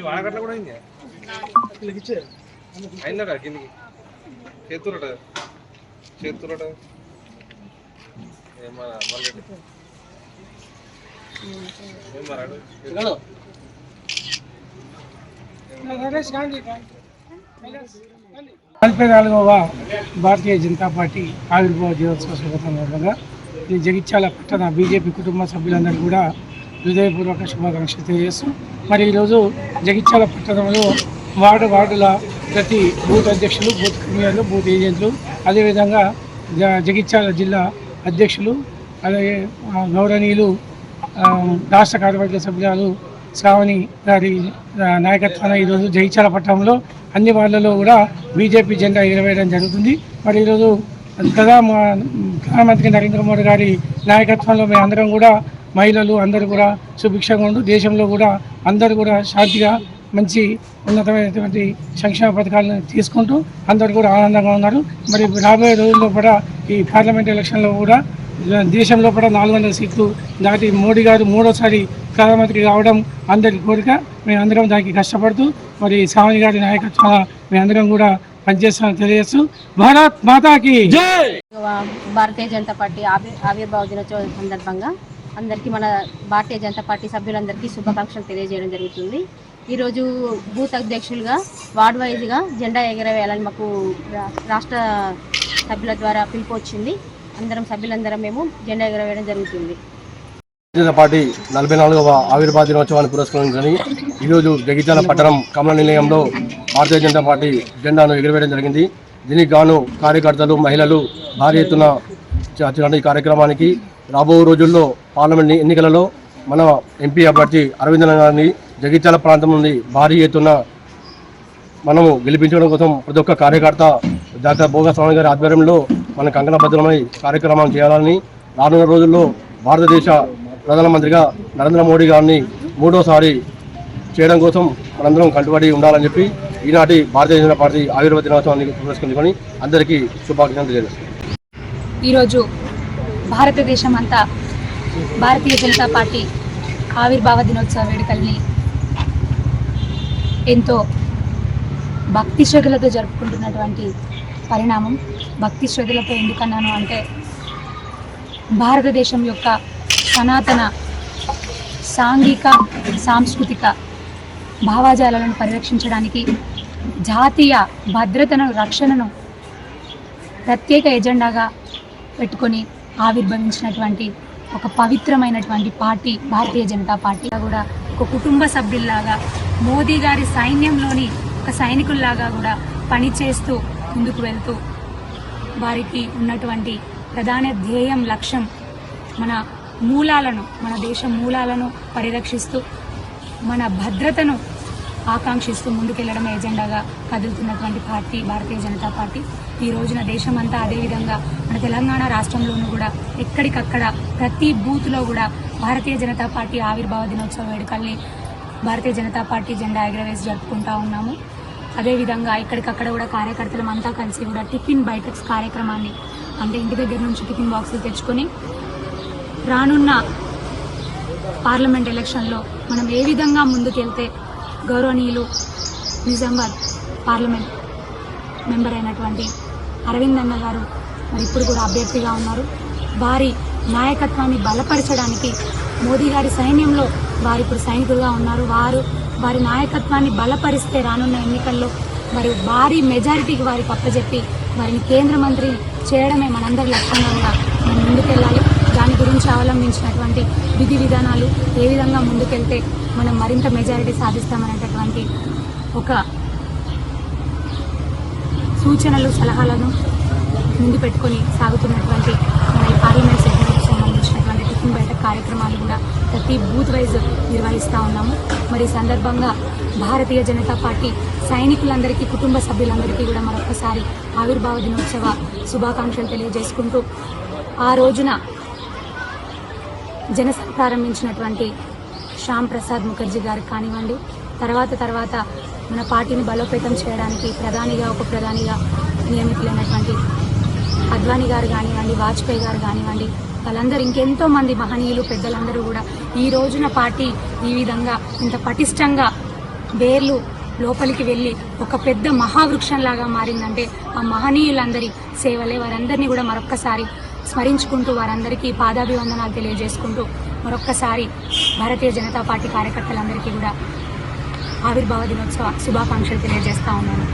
ఈ వాడగట్ల కూడా అయింది అయిందట కిందికి? చేతురట చేతురట మళ్ళీ నలభై నాలుగవ భారతీయ జనతా పార్టీ ఆవిర్భావ దినోత్సవ శుభ సందర్భంగా ఈ జగిత్యాల పట్టణ బీజేపీ కుటుంబ సభ్యులందరూ కూడా హృదయపూర్వక శుభాకాంక్షలు తెలియజేస్తూ మరి ఈరోజు జగిత్యాల పట్టణంలో వార్డు వార్డుల ప్రతి బూత్ అధ్యక్షులు బూత్ కన్వీనర్లు బూత్ ఏజెంట్లు అదేవిధంగా జగిత్యాల జిల్లా అధ్యక్షులు అలాగే గౌరవనీయులు రాష్ట్ర కార్యవర్గ సభ్యురాలు శ్రావణి గారి నాయకత్వాన ఈరోజు జగిత్యాల పట్టణంలో అన్ని వార్డులలో కూడా బీజేపీ జెండా ఎగరవేయడం జరుగుతుంది. మరి ఈరోజు ప్రధాన ప్రధానమంత్రి నరేంద్ర మోడీ గారి నాయకత్వంలో మేము అందరం కూడా మహిళలు అందరూ కూడా సుభిక్షంగా ఉంటూ దేశంలో కూడా అందరూ కూడా శాంతిగా మంచి ఉన్నతమైనటువంటి సంక్షేమ పథకాలను తీసుకుంటూ అందరూ కూడా ఆనందంగా ఉన్నారు. మరి రాబోయే రోజుల్లో కూడా ఈ పార్లమెంట్ ఎలక్షన్లో కూడా దేశంలో కూడా నాలుగు వందల సీట్లు దాటి మోడీ గారు మూడోసారి ప్రధానమంత్రి కావడం అందరి కోరిక. మేమందరం దానికి కష్టపడుతూ మరి సావని గారి నాయకత్వం మేమందరం కూడా పనిచేస్తామని తెలియజేస్తూ భారత్ మాతాకి భారతీయ జనతా పార్టీ ఆవిర్భావ దినోత్సవం సందర్భంగా అందరికీ మన భారతీయ జనతా పార్టీ సభ్యులందరికీ శుభాకాంక్షలు తెలియజేయడం జరుగుతుంది. ఈరోజు బూత్ అధ్యక్షులుగా వార్డ్ వైజ్గా జెండా ఎగరవేయాలని మాకు రాష్ట్ర సభ్యుల ద్వారా పిలుపు వచ్చింది. అందరం సభ్యులందరం మేము జెండా ఎగరవేయడం జరుగుతుంది. జనతా పార్టీ నలభై నాలుగవ ఆవిర్భావ దినోత్సవాన్ని పురస్కరించుకొని ఈరోజు జగిత్యాల పట్టణం కమల నిలయంలో భారతీయ జనతా పార్టీ జెండాను ఎగురవేయడం జరిగింది. దీనికి గాను కార్యకర్తలు మహిళలు భారీ ఎత్తున ఈ కార్యక్రమానికి రాబో రోజుల్లో పార్లమెంట్ ఎన్నికలలో మన ఎంపీ అభ్యర్థి అరవింద్ గారిని జగిత్యాల ప్రాంతం నుండి భారీ ఎత్తున మనము గెలిపించడం కోసం ప్రతి ఒక్క కార్యకర్త డాక్టర్ భోగా స్వామి గారి ఆధ్వర్యంలో మన కంకణబద్ధమై కార్యక్రమం చేయాలని రానున్న రోజుల్లో భారతదేశ ప్రధానమంత్రిగా నరేంద్ర మోడీ గారిని మూడోసారి చేయడం కోసం మనందరం కట్టుబడి ఉండాలని చెప్పి ఈనాటి భారతీయ జనతా పార్టీ ఆయుర్వేద దినోత్సవాన్ని పురస్కరించుకొని అందరికీ శుభాకాంక్షలు తెలియజేస్తాను ఈరోజు భారతదేశం అంతా భారతీయ జనతా పార్టీ ఆవిర్భావ దినోత్సవ వేడుకల్ని ఎంతో భక్తి శ్రద్ధలతో జరుపుకుంటున్నటువంటి పరిణామం. భక్తి శ్రద్ధలతో ఎందుకన్నాను అంటే భారతదేశం యొక్క సనాతన సాంఘిక సాంస్కృతిక భావాజాలను పరిరక్షించడానికి జాతీయ భద్రతను రక్షణను ప్రత్యేక ఎజెండాగా పెట్టుకొని ఆవిర్భవించినటువంటి ఒక పవిత్రమైనటువంటి పార్టీ భారతీయ జనతా పార్టీ. కూడా ఒక కుటుంబ సభ్యుల్లాగా మోదీ గారి సైన్యంలోని ఒక సైనికుల్లాగా కూడా పనిచేస్తూ ముందుకు వెళ్తూ వారికి ఉన్నటువంటి ప్రధాన ధ్యేయం లక్ష్యం మన మూలాలను మన దేశ మూలాలను పరిరక్షిస్తూ మన భద్రతను ఆకాంక్షిస్తూ ముందుకెళ్ళడం ఎజెండాగా కదులుతున్నటువంటి పార్టీ భారతీయ జనతా పార్టీ. ఈ రోజున దేశమంతా అదేవిధంగా మన తెలంగాణ రాష్ట్రంలోనూ కూడా ఎక్కడికక్కడ ప్రతి బూత్లో కూడా భారతీయ జనతా పార్టీ ఆవిర్భావ దినోత్సవ వేడుకల్ని భారతీయ జనతా పార్టీ జెండా ఎగరవేసి జరుపుకుంటా ఉన్నాము. అదేవిధంగా ఎక్కడికక్కడ కూడా కార్యకర్తలం అంతా కలిసి కూడా టిఫిన్ బైటక్స్ కార్యక్రమాన్ని అంటే ఇంటి దగ్గర నుంచి టిఫిన్ బాక్సులు తెచ్చుకొని రానున్న పార్లమెంట్ ఎలక్షన్లో మనం ఏ విధంగా ముందుకెళ్తే గౌరవనీయులు నిజామాబాద్ పార్లమెంట్ మెంబర్ అయినటువంటి అరవింద్ అన్న గారు మరి ఇప్పుడు కూడా అభ్యర్థిగా ఉన్నారు. వారి నాయకత్వాన్ని బలపరచడానికి మోదీ గారి సైన్యంలో వారు ఇప్పుడు సైనికులుగా ఉన్నారు. వారు వారి నాయకత్వాన్ని బలపరిస్తే రానున్న ఎన్నికల్లో మరి భారీ మెజారిటీకి వారికి అప్పచెప్పి వారిని కేంద్ర మంత్రి చేయడమే మనందరి లక్ష్యంగా మనం ముందుకెళ్ళాలి. దాని గురించి అవలంబించినటువంటి విధి విధానాలు ఏ విధంగా ముందుకెళ్తే మనం మరింత మెజారిటీ సాధిస్తామనేటటువంటి ఒక సూచనలు సలహాలను ముందు పెట్టుకొని సాగుతున్నటువంటి మన ఈ పార్లమెంట్ సెగ్మెంట్కి సంబంధించినటువంటి టిఫిన్ బయట కార్యక్రమాలు కూడా ప్రతి బూత్ వైజ్ నిర్వహిస్తూ ఉన్నాము. మరి సందర్భంగా భారతీయ జనతా పార్టీ సైనికులందరికీ కుటుంబ సభ్యులందరికీ కూడా మరొకసారి ఆవిర్భావ దినోత్సవ శుభాకాంక్షలు తెలియజేసుకుంటూ ఆ రోజున జనసేన ప్రారంభించినటువంటి శ్యామ్ ప్రసాద్ ముఖర్జీ గారు కానివ్వండి తర్వాత తర్వాత మన పార్టీని బలోపేతం చేయడానికి ప్రధానిగా ఉప ప్రధానిగా నియమితులైనటువంటి అద్వానీ గారు కానివ్వండి వాజ్పేయి గారు కానివ్వండి వాళ్ళందరూ ఇంకెంతో మంది మహనీయులు పెద్దలందరూ కూడా ఈ రోజున పార్టీ ఈ విధంగా ఇంత పటిష్టంగా వేర్లు లోపలికి వెళ్ళి ఒక పెద్ద మహావృక్షంలాగా మారిందంటే ఆ మహనీయులందరి సేవలే. వారందరినీ కూడా మరొక్కసారి స్మరించుకుంటూ వారందరికీ పాదాభివందనాలు తెలియజేసుకుంటూ మరొక్కసారి భారతీయ జనతా పార్టీ కార్యకర్తలందరికీ కూడా ఆవిర్భావ దినోత్సవ శుభాకాంక్షలు తెలియజేస్తా ఉన్నాను.